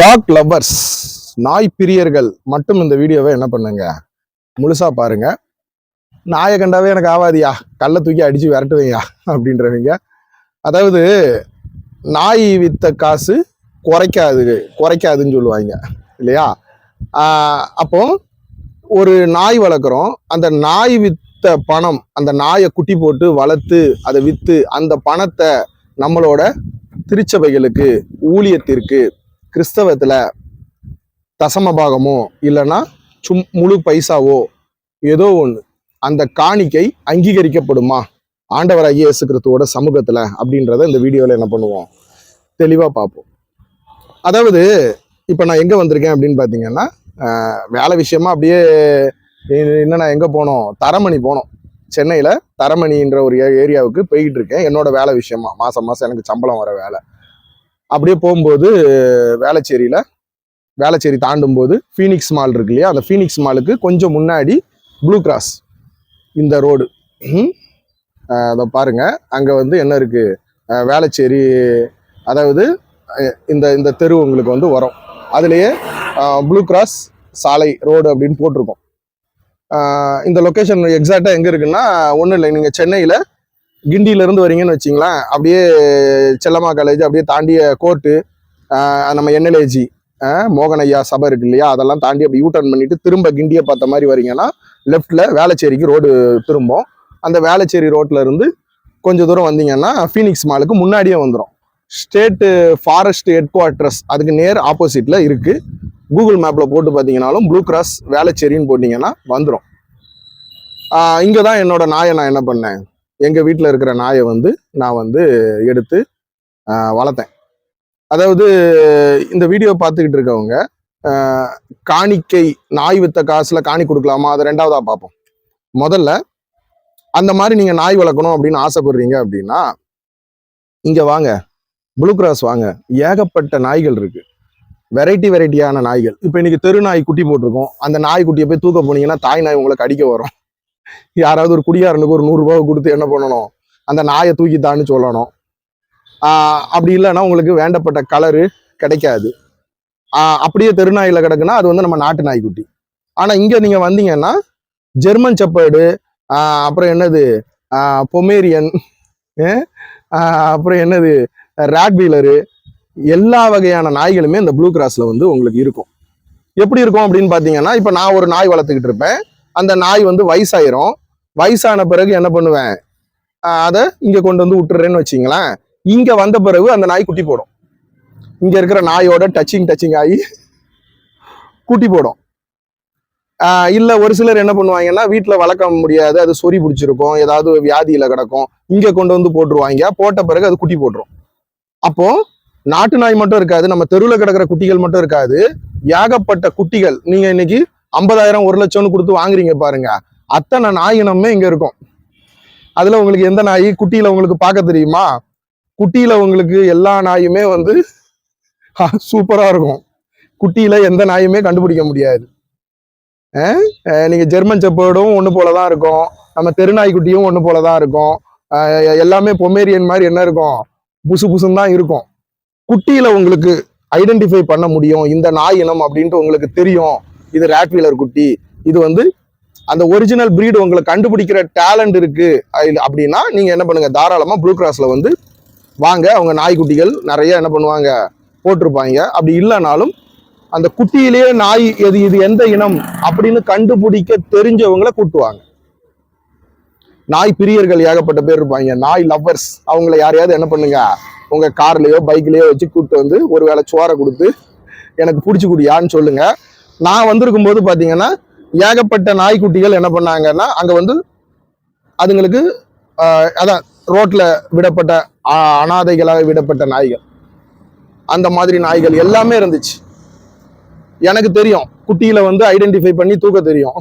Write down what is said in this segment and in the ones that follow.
Talk lovers நாய் பிரியர்கள் மட்டும் இந்த வீடியோவை என்ன பண்ணுங்க? முழுசா பாருங்க. நாயை கண்டாவே எனக்கு ஆவாதியா? கல்லை தூக்கி அடிச்சு விரட்டுவையா? அப்படின்றவங்க. அதாவது நாய் வித்த காசு குறைக்காது குறைக்காதுன்னு சொல்லுவாங்க. இல்லையா? அப்போ ஒரு நாய் வளர்க்குறோம். அந்த நாய் வித்த பணம் அந்த நாயை குட்டி போட்டு வளர்த்து அதை விற்று அந்த பணத்தை நம்மளோட திருச்சபைகளுக்கு ஊழியத்திற்கு கிறிஸ்தவத்தில் தசம பாகமோ இல்லைன்னா சும் முழு பைசாவோ ஏதோ ஒன்று அந்த காணிக்கை அங்கீகரிக்கப்படுமா? ஆண்டவராகிய இயேசு கிறிஸ்துவோட சமூகத்தில் அப்படின்றத இந்த வீடியோவில் என்ன பண்ணுவோம்? தெளிவாக பார்ப்போம். அதாவது இப்போ நான் எங்கே வந்திருக்கேன் அப்படின்னு பார்த்தீங்கன்னா வேலை விஷயமா அப்படியே என்னென்ன எங்கே போனோம்? தரமணி போனோம். சென்னையில் தரமணின்ற ஒரு ஏரியாவுக்கு போய்கிட்டு இருக்கேன். என்னோட வேலை விஷயமா மாதம் மாதம் எனக்கு சம்பளம் வர வேலை. அப்படியே போகும்போது வேளச்சேரியில் வேளச்சேரி தாண்டும் போது ஃபீனிக்ஸ் மால் இருக்கு இல்லையா? அந்த ஃபீனிக்ஸ் மாலுக்கு கொஞ்சம் முன்னாடி ப்ளூ கிராஸ் இந்த ரோடு. அதை பாருங்க. அங்கே வந்து என்ன இருக்குது வேளச்சேரி அதாவது இந்த இந்த தெரு உங்களுக்கு வந்து வரும். அதுலேயே ப்ளூ கிராஸ் சாலை ரோடு அப்படின்னு போட்டிருக்கோம். இந்த லொக்கேஷன் எக்ஸாக்டாக எங்கே இருக்குன்னா ஒன்றும் இல்லை. நீங்கள் சென்னையில் கிண்டியிலேருந்து வரீங்கன்னு வச்சிங்களேன் அப்படியே செல்லம்மா காலேஜ் அப்படியே தாண்டிய கோர்ட்டு நம்ம என்எல்ஏஜி மோகனையா சபை இருக்கு இல்லையா அதெல்லாம் தாண்டி அப்படி யூ டர்ன் பண்ணிட்டு திரும்ப கிண்டியை பார்த்த மாதிரி வரீங்கன்னா லெஃப்ட்ல வேளச்சேரிக்கு ரோடு திரும்பும். அந்த வேளச்சேரி ரோட்ல இருந்து கொஞ்சம் தூரம் வந்தீங்கன்னா ஃபீனிக்ஸ் மாலுக்கு முன்னாடியே வந்துடும் ஸ்டேட்டு ஃபாரஸ்ட் ஹெட் குவார்ட்டர்ஸ் அதுக்கு நேர் ஆப்போசிட்ல இருக்கு. கூகுள் மேப்ல போட்டு பார்த்தீங்கன்னாலும் ப்ளூ கிராஸ் வேளச்சேரின்னு போட்டிங்கன்னா வந்துடும் இங்கே தான் என்னோட நாயை நான் என்ன பண்ணேன்? எங்கள் வீட்டில் இருக்கிற நாயை வந்து நான் வந்து எடுத்து வளர்த்தேன். அதாவது இந்த வீடியோ பார்த்துக்கிட்டு இருக்கவங்க காணிக்கை நாய் வித்த காசில் காணி கொடுக்கலாமா? அதை ரெண்டாவதா பார்ப்போம். முதல்ல அந்த மாதிரி நீங்கள் நாய் வளர்க்கணும் அப்படின்னு ஆசைப்படுறீங்க அப்படின்னா இங்கே வாங்க. ப்ளூ கிராஸ் வாங்க. ஏகப்பட்ட நாய்கள் இருக்குது வெரைட்டி வெரைட்டியான நாய்கள். இப்போ இன்னைக்கு தெரு நாய் குட்டி போட்டிருக்கோம். அந்த நாய் குட்டியை போய் தூக்க போனீங்கன்னா தாய் நாய் உங்களுக்கு அடிக்க வரும். யாராவது ஒரு குடியாரனுக்கு ஒரு நூறுரூவா கொடுத்து என்ன பண்ணணும்? அந்த நாயை தூக்கித்தான்னு சொல்லணும். ஆஹ் அப்படி இல்லைன்னா உங்களுக்கு வேண்டப்பட்ட கலரு கிடைக்காது. அப்படியே தெருநாயில் கிடக்குன்னா அது வந்து நம்ம நாட்டு நாய்க்குட்டி. ஆனால் இங்கே நீங்கள் வந்தீங்கன்னா ஜெர்மன் செப்பர்டு அப்புறம் என்னது? பொமேரியன் அப்புறம் என்னது? ரேட் வீலரு எல்லா வகையான நாய்களுமே இந்த ப்ளூ கிராஸில் வந்து உங்களுக்கு இருக்கும். எப்படி இருக்கும் அப்படின்னு பார்த்தீங்கன்னா இப்போ நான் ஒரு நாய் வளர்த்துக்கிட்டு இருப்பேன். அந்த நாய் வந்து வயசாயிரும். வயசான பிறகு என்ன பண்ணுவேன்? அதை இங்கே கொண்டு வந்து விட்டுறேன்னு வச்சிங்களேன். இங்கே வந்த பிறகு அந்த நாய் குட்டி போடும். இங்கே இருக்கிற நாயோட டச்சிங் டச்சிங் ஆகி குட்டி போடும். இல்லை ஒரு சிலர் என்ன பண்ணுவாங்கன்னா வீட்டில் வளர்க்க முடியாது. அது சொறி பிடிச்சிருக்கும். ஏதாவது வியாதியில் கிடக்கும். இங்கே கொண்டு வந்து போட்டுருவாங்க. போட்ட பிறகு அது குட்டி போட்டுரும். அப்போ நாட்டு நாய் மட்டும் இருக்காது. நம்ம தெருவில் கிடக்கிற குட்டிகள் மட்டும் இருக்காது. ஏகப்பட்ட குட்டிகள். நீங்கள் இன்னைக்கு ஐம்பதாயிரம் ஒரு லட்சம்னு கொடுத்து வாங்குறீங்க பாருங்க. அத்தனை நாய் இனமே இங்க இருக்கும். அதுல உங்களுக்கு எந்த நாய்? குட்டியில உங்களுக்கு பார்க்க தெரியுமா? குட்டியில உங்களுக்கு எல்லா நாயுமே வந்து சூப்பரா இருக்கும். குட்டியில எந்த நாயுமே கண்டுபிடிக்க முடியாது. நீங்க ஜெர்மன் செப்பேர்டும் ஒன்று போலதான் இருக்கும். நம்ம தெருநாய் குட்டியும் ஒன்று போல தான் இருக்கும் எல்லாமே பொமேரியன் மாதிரி என்ன இருக்கும்? புசு புசுன்னு தான் இருக்கும். குட்டியில உங்களுக்கு ஐடென்டிஃபை பண்ண முடியும். இந்த நாய் இனம் அப்படின்ட்டு உங்களுக்கு தெரியும். இது ரேட்வீலர் குட்டி. இது வந்து அந்த ஒரிஜினல் ப்ரீடு உங்களுக்கு கண்டுபிடிக்கிற டேலண்ட் இருக்கு. அப்படின்னா நீங்க என்ன பண்ணுங்க? தாராளமா ப்ளூ கிராஸ்ல வந்து வாங்க. அவங்க நாய்க்குட்டிகள் நிறைய என்ன பண்ணுவாங்க? போட்டிருப்பாங்க. அப்படி இல்லைனாலும் அந்த குட்டியிலேயே நாய் எது இது எந்த இனம் அப்படின்னு கண்டுபிடிக்க தெரிஞ்சவங்கள கூட்டுவாங்க. நாய் பிரியர்கள் ஏகப்பட்ட பேர் இருப்பாங்க. நாய் லவ்வர்ஸ் அவங்கள யாரையாவது என்ன பண்ணுங்க? உங்க கார்லயோ பைக்லயோ வச்சு கூப்பிட்டு வந்து ஒருவேளை சோறை கொடுத்து எனக்கு பிடிச்சி குடியான்னு சொல்லுங்க. நான் வந்திருக்கும் போது பார்த்தீங்கன்னா ஏகப்பட்ட நாய்க்குட்டிகள் என்ன பண்ணாங்கன்னா அங்கே வந்து அதுங்களுக்கு அதான் ரோட்டில் விடப்பட்ட அனாதைகளாக விடப்பட்ட நாய்கள். அந்த மாதிரி நாய்கள் எல்லாமே இருந்துச்சு. எனக்கு தெரியும். குட்டியில வந்து ஐடென்டிஃபை பண்ணி தூக்க தெரியும்.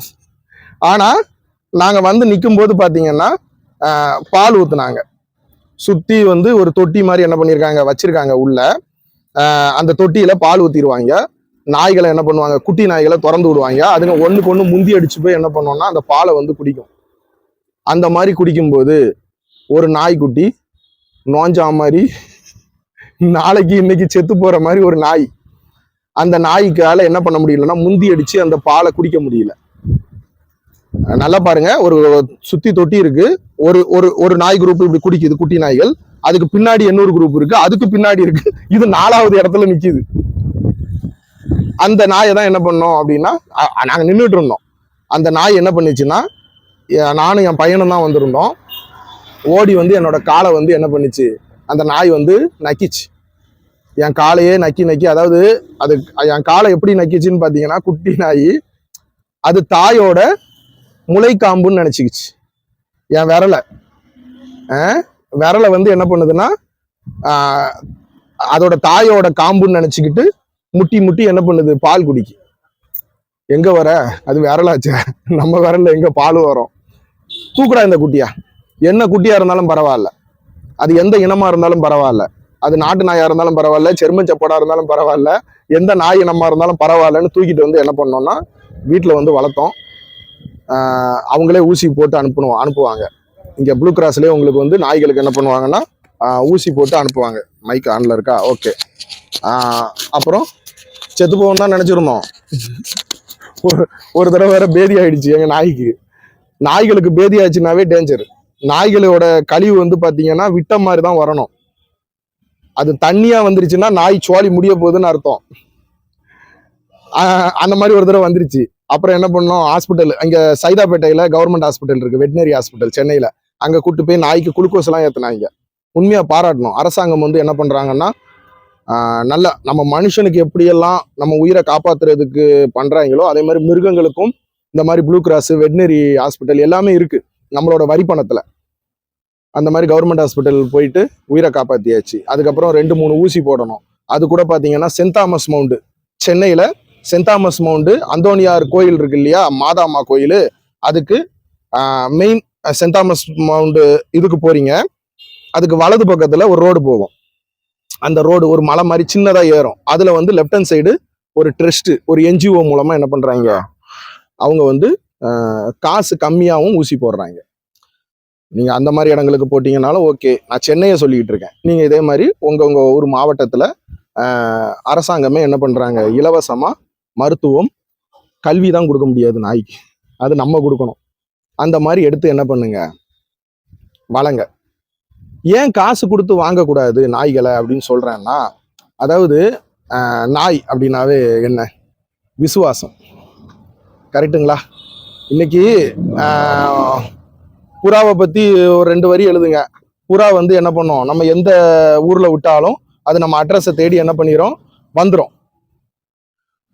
ஆனால் நாங்கள் வந்து நிற்கும் போது பார்த்தீங்கன்னா பால் ஊற்றுனாங்க சுற்றி வந்து ஒரு தொட்டி மாதிரி என்ன பண்ணியிருக்காங்க வச்சுருக்காங்க உள்ள. அந்த தொட்டியில் பால் ஊற்றிடுவாங்க நாய்களை என்ன பண்ணுவாங்க? குட்டி நாய்களை திறந்து விடுவாங்க. அதுங்க ஒன்றுக்கு ஒன்று முந்தி அடிச்சு போய் என்ன பண்ணோம்னா அந்த பாலை வந்து குடிக்கும். அந்த மாதிரி குடிக்கும்போது ஒரு நாய்க்குட்டி நோஞ்சா மாதிரி நாளைக்கு இன்னைக்கு செத்து போற மாதிரி ஒரு நாய். அந்த நாய்க்கால என்ன பண்ண முடியலன்னா முந்தி அடிச்சு அந்த பாலை குடிக்க முடியல. நல்லா பாருங்க. ஒரு சுத்தி தொட்டி இருக்கு. ஒரு ஒரு ஒரு நாய் குரூப் இப்படி குடிக்குது குட்டி நாய்கள். அதுக்கு பின்னாடி இன்னொரு குரூப் இருக்கு. அதுக்கு பின்னாடி இருக்கு. இது நாலாவது இடத்துல நிக்குது. அந்த நாயை தான் என்ன பண்ணோம் அப்படின்னா நாங்கள் நின்றுட்டு இருந்தோம். அந்த நாய் என்ன பண்ணுச்சுன்னா நானும் என் பையனும் தான் வந்திருந்தோம். ஓடி வந்து என்னோட காலை வந்து என்ன பண்ணுச்சு அந்த நாய் வந்து நக்கிச்சு. என் காலையே நக்கி நக்கி அதாவது அது என் காலை எப்படி நக்கிச்சுன்னு பார்த்தீங்கன்னா குட்டி நாய் அது தாயோட முளைக்காம்புன்னு நினச்சிக்கிச்சு. என் விரலை. விரலை வந்து என்ன பண்ணுதுன்னா அதோட தாயோட காம்புன்னு நினச்சிக்கிட்டு முட்டி முட்டி என்ன பண்ணுது? பால் குடிக்கு. எங்க வர? அது விரலாச்சே. நம்ம விரல்ல எங்க பால் வரும்? தூக்குடா இந்த குட்டியா. என்ன குட்டியா இருந்தாலும் பரவாயில்ல. அது எந்த இனமா இருந்தாலும் பரவாயில்ல. அது நாட்டு நாயா இருந்தாலும் பரவாயில்ல. செரும சப்போடா இருந்தாலும் பரவாயில்ல. எந்த நாய் இனமா இருந்தாலும் பரவாயில்லன்னு தூக்கிட்டு வந்து என்ன பண்ணோம்னா வீட்டில் வந்து வளர்த்தோம். அவங்களே ஊசி போட்டு அனுப்பணும் அனுப்புவாங்க. இங்கே ப்ளூ கிராஸ்லேயே உங்களுக்கு வந்து நாய்களுக்கு என்ன பண்ணுவாங்கன்னா ஊசி போட்டு அனுப்புவாங்க. மைக் ஆன்ல இருக்கா? ஓகே அப்புறம் செத்து போவோம் தான் நினச்சிருந்தோம். ஒரு ஒரு தடவை வேற பேதி ஆயிடுச்சு எங்கள் நாய்க்கு. நாய்களுக்கு பேதி ஆச்சுனாவே டேஞ்சர் நாய்களோட கழிவு வந்து பார்த்தீங்கன்னா விட்ட மாதிரி தான் வரணும். அது தண்ணியாக வந்துருச்சுன்னா நாய் சுவாலி முடிய போகுதுன்னு அர்த்தம். அந்த மாதிரி ஒரு தடவை வந்துருச்சு. அப்புறம் என்ன பண்ணோம்? ஹாஸ்பிட்டல் அங்கே சைதாப்பேட்டையில் கவர்மெண்ட் ஹாஸ்பிட்டல் இருக்குது வெட்டினரி ஹாஸ்பிட்டல் சென்னையில். அங்கே கூட்டு போய் நாய்க்கு குளுக்கோஸ்லாம் ஏற்றினாங்க உண்மையாக பாராட்டணும். அரசாங்கம் வந்து என்ன பண்ணுறாங்கன்னா நல்ல நம்ம மனுஷனுக்கு எப்படியெல்லாம் நம்ம உயிரை காப்பாத்துறதுக்கு பண்றாங்களோ அதே மாதிரி மிருகங்களுக்கும் இந்த மாதிரி ப்ளூ கிராஸ் வெட்டினரி ஹாஸ்பிட்டல் எல்லாமே இருக்கு நம்மளோட வரி பணத்துல. அந்த மாதிரி கவர்மெண்ட் ஹாஸ்பிட்டல் போயிட்டு உயிரை காப்பாத்தியாச்சு. அதுக்கப்புறம் ரெண்டு மூணு ஊசி போடணும். அது கூட பாத்தீங்கன்னா சென்ட் தாமஸ் மவுண்டு. சென்னையில சென்ட் தாமஸ் மவுண்டு அந்தோனியார் கோயில் இருக்கு இல்லையா? மாதாமா கோயில். அதுக்கு மெயின் சென்ட் தாமஸ் மவுண்டு இதுக்கு போறீங்க. அதுக்கு வலது பக்கத்துல ஒரு ரோடு போகும். அந்த ரோடு ஒரு மலை மாதிரி சின்னதாக ஏறும். அதில் வந்து லெஃப்ட் ஹேண்ட் சைடு ஒரு ட்ரஸ்ட்டு ஒரு என்ஜிஓ மூலமாக என்ன பண்ணுறாங்க அவங்க வந்து காசு கம்மியாகவும் ஊசி போடுறாங்க. நீங்கள் அந்த மாதிரி இடங்களுக்கு போட்டிங்கனாலும் ஓகே நான் சென்னையை சொல்லிக்கிட்டு இருக்கேன். நீங்கள் இதே மாதிரி உங்கள் உங்கள் ஊர் மாவட்டத்தில் அரசாங்கமே என்ன பண்ணுறாங்க இலவசமாக மருத்துவம் கல்வி தான் கொடுக்க முடியாது நாய்க்கு. அது நம்ம கொடுக்கணும். அந்த மாதிரி எடுத்து என்ன பண்ணுங்க? வளங்க. ஏன் காசு கொடுத்து வாங்கக்கூடாது நாய்களை அப்படின்னு சொல்கிறேன்னா அதாவது நாய் அப்படின்னாவே என்ன? விசுவாசம். கரெக்டுங்களா இன்னைக்கு புறாவை பற்றி ஒரு ரெண்டு வரி எழுதுங்க. புறா வந்து என்ன பண்ணும்? நம்ம எந்த ஊரில் விட்டாலும் அது நம்ம அட்ரஸை தேடி என்ன பண்ணிடும் வந்துடும்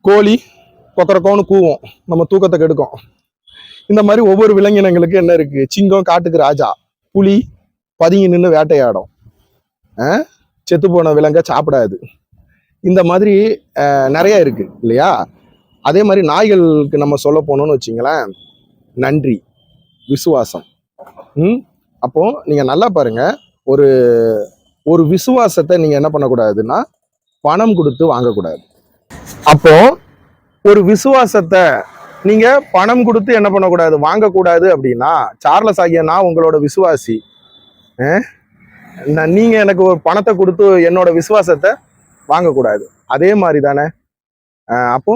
கோழி கொக்கரக்கோன்னு கூவும். நம்ம தூக்கத்தை கெடுக்கும். இந்த மாதிரி ஒவ்வொரு விலங்கினங்களுக்கு என்ன இருக்குது சிங்கம் காட்டுக்கு ராஜா புலி பதுங்கி நின்று வேட்டையாடும். செத்து போன விலங்க சாப்பிடாது. இந்த மாதிரி நிறைய இருக்கு இல்லையா? அதே மாதிரி நாய்களுக்கு நம்ம சொல்ல போனோம்னு வச்சிங்களேன் நன்றி விசுவாசம். ம்? அப்போ நீங்க நல்லா பாருங்க ஒரு ஒரு விசுவாசத்தை நீங்க என்ன பண்ணக்கூடாதுன்னா பணம் கொடுத்து வாங்கக்கூடாது. அப்போ ஒரு விசுவாசத்தை நீங்க பணம் கொடுத்து என்ன பண்ணக்கூடாது வாங்கக்கூடாது அப்படின்னா சார்லஸ் ஆகிய நான் உங்களோட விசுவாசி. நான் நீங்கள் எனக்கு ஒரு பணத்தை கொடுத்து என்னோட விசுவாசத்தை வாங்கக்கூடாது. அதே மாதிரி தானே அப்போ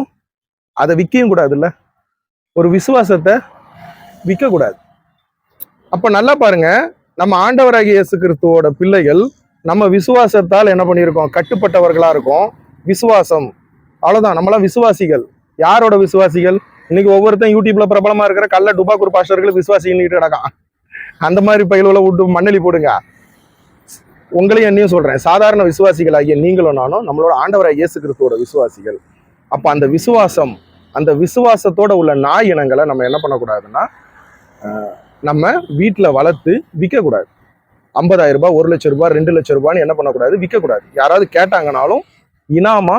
அதை விற்கவும் கூடாதுல்ல? ஒரு விசுவாசத்தை விற்கக்கூடாது. அப்போ நல்லா பாருங்க நம்ம ஆண்டவராகிய இயேசு கிறிஸ்துவோட பிள்ளைகள் நம்ம விசுவாசத்தால் என்ன பண்ணியிருக்கோம்? கட்டுப்பட்டவர்களாக இருக்கும். விசுவாசம். அவ்வளோதான் நம்மளாம் விசுவாசிகள். யாரோட விசுவாசிகள்? இன்னைக்கு ஒவ்வொருத்தன் யூடியூப்ல பிரபலமா இருக்கிற கள்ள டுபாக்கூர் பாஸ்டர்கள் விசுவாசிகள் கிடக்கான். அந்த மாதிரி பயில்களை விட்டு மண்ணெளி போடுங்க. உங்களையும் என்னையும் சொல்கிறேன் சாதாரண விசுவாசிகளாகிய நீங்களும் நானும் நம்மளோட ஆண்டவராக இயேசு கிறிஸ்துவோட விசுவாசிகள். அப்போ அந்த விசுவாசம் அந்த விசுவாசத்தோட உள்ள நாய் இனங்களை நம்ம என்ன பண்ணக்கூடாதுன்னா நம்ம வீட்டில் வளர்த்து விற்கக்கூடாது ஐம்பதாயிரம் ரூபாய் ஒரு லட்சம் ரூபாய் ரெண்டு லட்சம் ரூபான்னு என்ன பண்ணக்கூடாது? விற்கக்கூடாது யாராவது கேட்டாங்கனாலும் இனாமா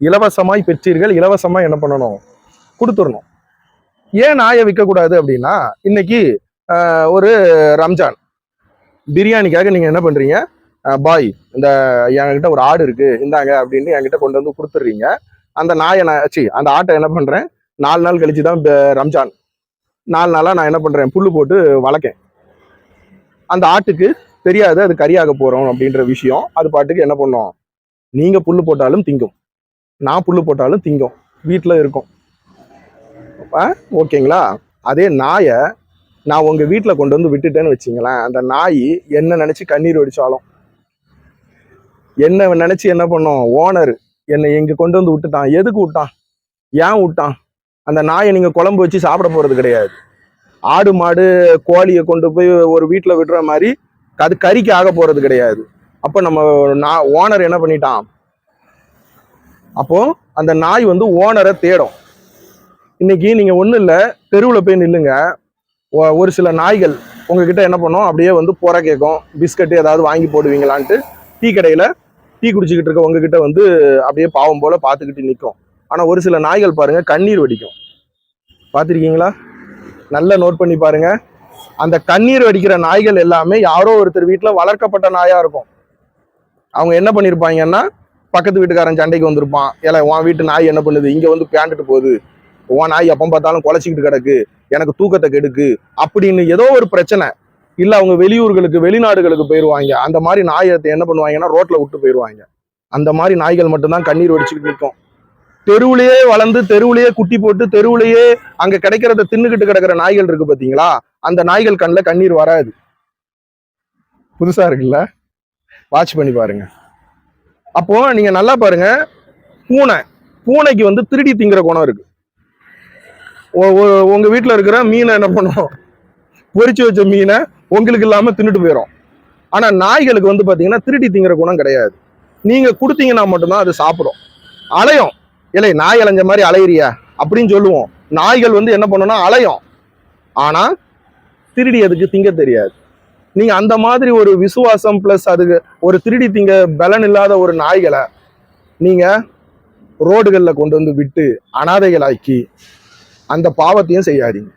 இலவசமாய் பெற்றீர்கள் இலவசமாக என்ன பண்ணணும்? கொடுத்துடணும். ஏன் நாயை விற்கக்கூடாது அப்படின்னா இன்னைக்கு ஒரு ரம்ஜான். பிரியாணிக்காக நீங்கள் என்ன பண்ணுறீங்க பாய் இந்த என்கிட்ட ஒரு ஆடு இருக்குது இந்தாங்க அப்படின்னு என்கிட்ட கொண்டு வந்து கொடுத்துட்றீங்க. அந்த நாயை நான் சி அந்த ஆட்டை என்ன பண்ணுறேன் நாலு நாள் கழிச்சு தான் ரம்ஜான். நாலு நாளாக நான் என்ன பண்ணுறேன் புல் போட்டு வளர்க்கேன். அந்த ஆட்டுக்கு தெரியாது அது கறியாக போகிறோம் அப்படின்ற விஷயம். அது பாட்டுக்கு என்ன பண்ணும்? நீங்கள் புல் போட்டாலும் திங்கும். நான் புல் போட்டாலும் திங்கும். வீட்டில் இருக்கும். ஆ ஓகேங்களா? அதே நாயை நான் உங்கள் வீட்டில் கொண்டு வந்து விட்டுட்டேன்னு வச்சிங்களேன் அந்த நாய் என்ன நினச்சி கண்ணீர் வடித்தாலும் என்ன நினச்சி என்ன பண்ணும் ஓனர் என்னை இங்கே கொண்டு வந்து விட்டுட்டான். எதுக்கு விட்டான்? ஏன் விட்டான்? அந்த நாயை நீங்கள் குழம்பு வச்சு சாப்பிட போகிறது கிடையாது. ஆடு மாடு கோழியை கொண்டு போய் ஒரு வீட்டில் விடுற மாதிரி அது கறிக்கு ஆக போகிறது கிடையாது. அப்போ நம்ம நான் ஓனர் என்ன பண்ணிட்டான்? அப்போது அந்த நாய் வந்து ஓனரை தேடும். இன்னைக்கு நீங்கள் ஒன்றும் இல்லை தெருவில் போய் நில்லுங்க ஒரு சில நாய்கள் உங்ககிட்ட என்ன பண்ணும்? அப்படியே வந்து புற கேட்கும் பிஸ்கட்டு ஏதாவது வாங்கி போடுவீங்களான்ட்டு டீ கடையில் டீ குடிச்சிக்கிட்டு இருக்க உங்ககிட்ட வந்து அப்படியே பாவம் போல் பார்த்துக்கிட்டு நிற்கும் ஆனால் ஒரு சில நாய்கள் பாருங்கள் கண்ணீர் வடிக்கும். பார்த்துருக்கீங்களா நல்லா நோட் பண்ணி பாருங்கள் அந்த கண்ணீர் வடிக்கிற நாய்கள் எல்லாமே யாரோ ஒருத்தர் வீட்டில் வளர்க்கப்பட்ட நாயாக இருக்கும். அவங்க என்ன பண்ணியிருப்பாங்கன்னா பக்கத்து வீட்டுக்காரன் சண்டைக்கு வந்திருப்பான். ஏல உன் வீட்டு நாய் என்ன பண்ணுது? இங்கே வந்து பேண்டுட்டு போகுது. உன் நாய் எப்போ பார்த்தாலும் குலைச்சிக்கிட்டு கிடக்கு. எனக்கு தூக்கத்தை கெடுக்கு அப்படின்னு ஏதோ ஒரு பிரச்சனை. இல்லை அவங்க வெளியூர்களுக்கு வெளிநாடுகளுக்கு போயிடுவாங்க அந்த மாதிரி நாயத்தை என்ன பண்ணுவாங்கன்னா ரோட்டில் விட்டு போயிடுவாங்க அந்த மாதிரி நாய்கள் மட்டும்தான் கண்ணீர் வடிச்சுக்கிட்டு நிற்கும். தெருவுலேயே வளர்ந்து தெருவுலேயே குட்டி போட்டு தெருவுலேயே அங்க கிடைக்கிறத தின்னுக்கிட்டு கிடக்கிற நாய்கள் இருக்கு பாத்தீங்களா? அந்த நாய்கள் கண்ணில் கண்ணீர் வராது. புதுசா இருக்குல்ல? வாட்ச் பண்ணி பாருங்க. அப்போ நீங்க நல்லா பாருங்க. பூனை. பூனைக்கு வந்து திருடி திங்கிற குணம் இருக்கு. ஒ- ஒ- உங்க வீட்டில் இருக்கிற மீனை என்ன பண்ணும் பொறிச்சு வச்ச மீனை உங்களுக்கு இல்லாமல் தின்னுட்டு போயிடும் ஆனால் நாய்களுக்கு வந்து பார்த்தீங்கன்னா திருடி திங்கிற குணம் கிடையாது. நீங்க கொடுத்தீங்கன்னா மட்டும்தான் அது சாப்பிடும். அலையும். இல்லை நாய் அலைஞ்ச மாதிரி அலையிறியா? அப்படின்னு சொல்லுவோம். நாய்கள் வந்து என்ன பண்ணும்னா அலையும். ஆனால் திருடி அதுக்கு திங்க தெரியாது. நீங்க அந்த மாதிரி ஒரு விசுவாசம் பிளஸ் அதுக்கு ஒரு திருடி திங்க பலன் இல்லாத ஒரு நாய்களை நீங்க ரோடுகளில் கொண்டு வந்து விட்டு அனாதைகளாக்கி அந்த பாவத்தையும் செய்யாதீங்க.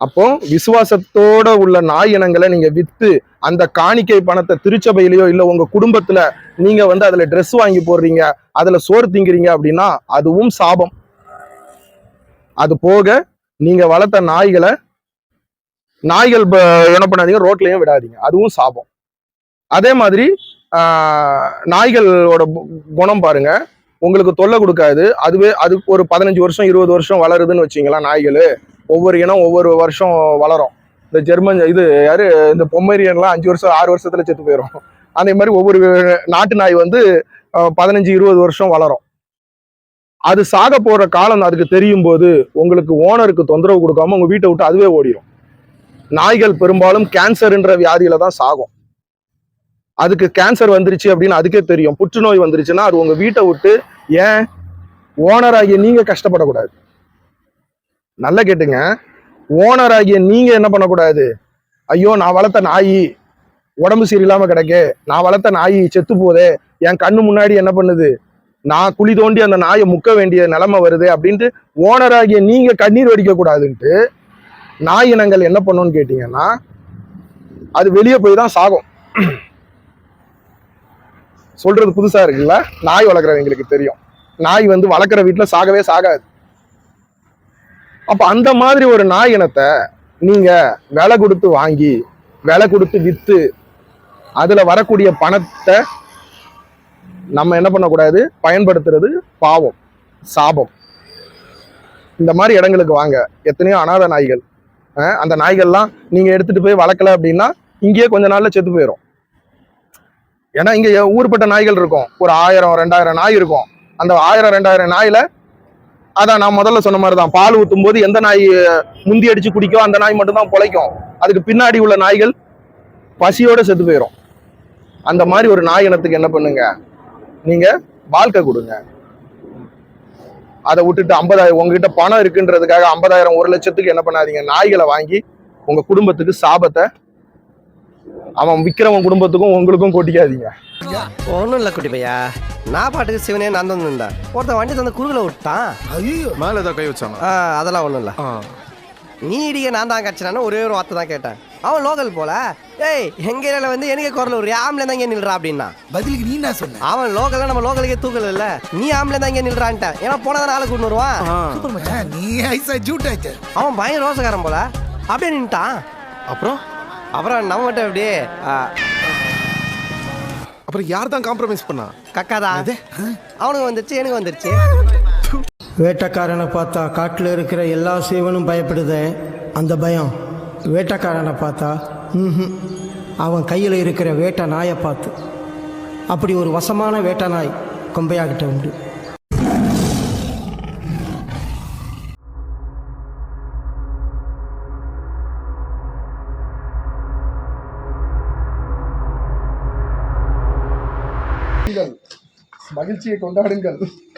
அப்போ விசுவாசத்தோட உள்ள நாய் இனங்களை நீங்க வித்து அந்த காணிக்கை பணத்தை திருச்சபையிலயோ இல்ல உங்க குடும்பத்துல நீங்க வந்து அதுல ட்ரெஸ் வாங்கி போடுறீங்க அதுல சோறு திங்கிறீங்க அப்படின்னா அதுவும் சாபம். அது போக நீங்க வளர்த்த நாய்களை நாய்கள் ப- என்ன பண்ணாதீங்க ரோட்லயும் விடாதீங்க. அதுவும் சாபம். அதே மாதிரி நாய்களோட குணம் பாருங்க. உங்களுக்கு தொல்லை கொடுக்காது. அதுவே அது ஒரு பதினஞ்சு வருஷம் இருபது வருஷம் வளருதுன்னு வச்சிங்களா நாய்கள். ஒவ்வொரு இனம் ஒவ்வொரு வருஷம் வளரும். இந்த ஜெர்மன் இது யாரு? இந்த பொம்மேரியன்லாம் அஞ்சு வருஷம் ஆறு வருஷத்துல செத்து போயிடும் அதே மாதிரி ஒவ்வொரு நாட்டு நாய் வந்து பதினஞ்சு இருபது வருஷம் வளரும். அது சாக போற காலம் அதுக்கு தெரியும் போது உங்களுக்கு ஓனருக்கு தொந்தரவு கொடுக்காம உங்க வீட்டை விட்டு அதுவே ஓடிடும் நாய்கள் பெரும்பாலும் கேன்சர்ன்ற வியாதியில தான் சாகும். அதுக்கு கேன்சர் வந்துருச்சு அப்படின்னு அதுக்கே தெரியும். புற்றுநோய் வந்துருச்சுன்னா அது உங்க வீட்டை விட்டு ஏன் ஓனர் ஆகிய நீங்க கஷ்டப்படக்கூடாது. நல்லா கேட்டுங்க. ஓனர் ஆகிய நீங்க என்ன பண்ணக்கூடாது? ஐயோ நான் வளர்த்த நாய் உடம்பு சரியில்லாம கிடக்கு. நான் வளர்த்த நாய் செத்து போதே என் கண்ணு முன்னாடி என்ன பண்ணுது? நான் குழி தோண்டி அந்த நாயை முக்க வேண்டிய நிலைமை வருது அப்படின்ட்டு ஓனராகிய நீங்கள் நீங்க கண்ணீர் வடிக்க கூடாதுன்ட்டு நாய் இனங்கள் என்ன பண்ணுன்னு கேட்டீங்கன்னா அது வெளியே போய் தான் சாகும். சொல்றது புதுசா இருக்குல்ல? நாய் வளர்க்குறவங்களுக்கு தெரியும். நாய் வந்து வளர்க்குற வீட்டில் சாகவே சாகாது. அப்ப அந்த மாதிரி ஒரு நாய் இனத்தை நீங்க விலை கொடுத்து வாங்கி விலை கொடுத்து வித்து அதுல வரக்கூடிய பணத்தை நம்ம என்ன பண்ணக்கூடாது? பயன்படுத்துறது பாவம் சாபம். இந்த மாதிரி இடங்களுக்கு வாங்க. எத்தனையோ அனாதை நாய்கள் அந்த நாய்கள்லாம் நீங்க எடுத்துட்டு போய் வளர்க்கல அப்படின்னா இங்கேயே கொஞ்ச நாள்ல செத்து போயிடும் ஏன்னா இங்க ஊர்பட்ட நாய்கள் இருக்கும். ஒரு ஆயிரம் ரெண்டாயிரம் நாய் இருக்கும். அந்த ஆயிரம் ரெண்டாயிரம் நாயில அதான் நான் முதல்ல சொன்ன மாதிரி தான் பால் ஊத்தும் போது எந்த நாய் முந்தி அடிச்சு குடிக்கோ அந்த நாய் மட்டும்தான் பொழைக்கும். அதுக்கு பின்னாடி உள்ள நாய்கள் பசியோட செத்து போயிடும் அந்த மாதிரி ஒரு நாய் இனத்துக்கு என்ன பண்ணுங்க? நீங்க வாழ்க்கை கொடுங்க. அதை விட்டுட்டு ஐம்பதாயிரம் உங்ககிட்ட பணம் இருக்குன்றதுக்காக ஐம்பதாயிரம் ஒரு லட்சத்துக்கு என்ன பண்ணாதீங்க? நாய்களை வாங்கி உங்க குடும்பத்துக்கு சாபத்தை அவன் விற்கிறவன் குடும்பத்துக்கும் உங்களுக்கும் கொட்டிக்காதீங்க. ஒன்றும் இல்லை குட்டி பையா. நான் பாட்டுக்கு சிவனே நான் தான் இருந்தேன் ஒருத்தன் வண்டி தந்து குறுகல விட்டான். ஐயோ. மேல ஏதாவது கை வச்சாங்க. ஆ, அதெல்லாம் ஒன்றும் இல்லை. நீ இடிக்க நான் தான் கட்சினான்னு ஒரே ஒரு வார்த்தை தான் கேட்டேன். அவன் லோக்கல் போல. ஏய் எங்க ஏரியால வந்து எனக்கு குரல் ஒரு ஆம்பளை தான் இங்கே நில்றா அப்படின்னா. பதிலுக்கு நீ என்ன சொன்ன? அவன் லோக்கல்ல நம்ம லோக்கலுக்கே தூக்கல இல்ல. நீ ஆம்பளை தான் இங்கே நில்றான்ட்டேன் ஏன்னா போனதான் ஆளை கூட்டு வருவான். ஆ. சூப்பர் மச்சான் நீ ஐசா ஜூட் ஆச்சு அவன் பயங்கர ரோசக்காரன் போல. அப்படியே நின்ட்டான் அப்புறம்? அப்புறம் நம்ம மட்டும் அப்படியே அப்புறம் யார் தான் காம்ப்ரமைஸ் பண்ணா? கக்காதா? அவனுக்கு வந்துருச்சு எனக்கு வந்துருச்சு. வேட்டைக்காரனை பார்த்தா காட்டில் இருக்கிற எல்லா சீவனும் பயப்படுதே. அந்த பயம். வேட்டைக்காரனை பார்த்தா ம்ஹும். அவன் கையில் இருக்கிற வேட்டை நாயை பார்த்து. அப்படி ஒரு வசமான வேட்டை நாய் கொம்பையாகிட்ட உண்டு. மகிழ்ச்சியை கொண்டாடுங்கள்.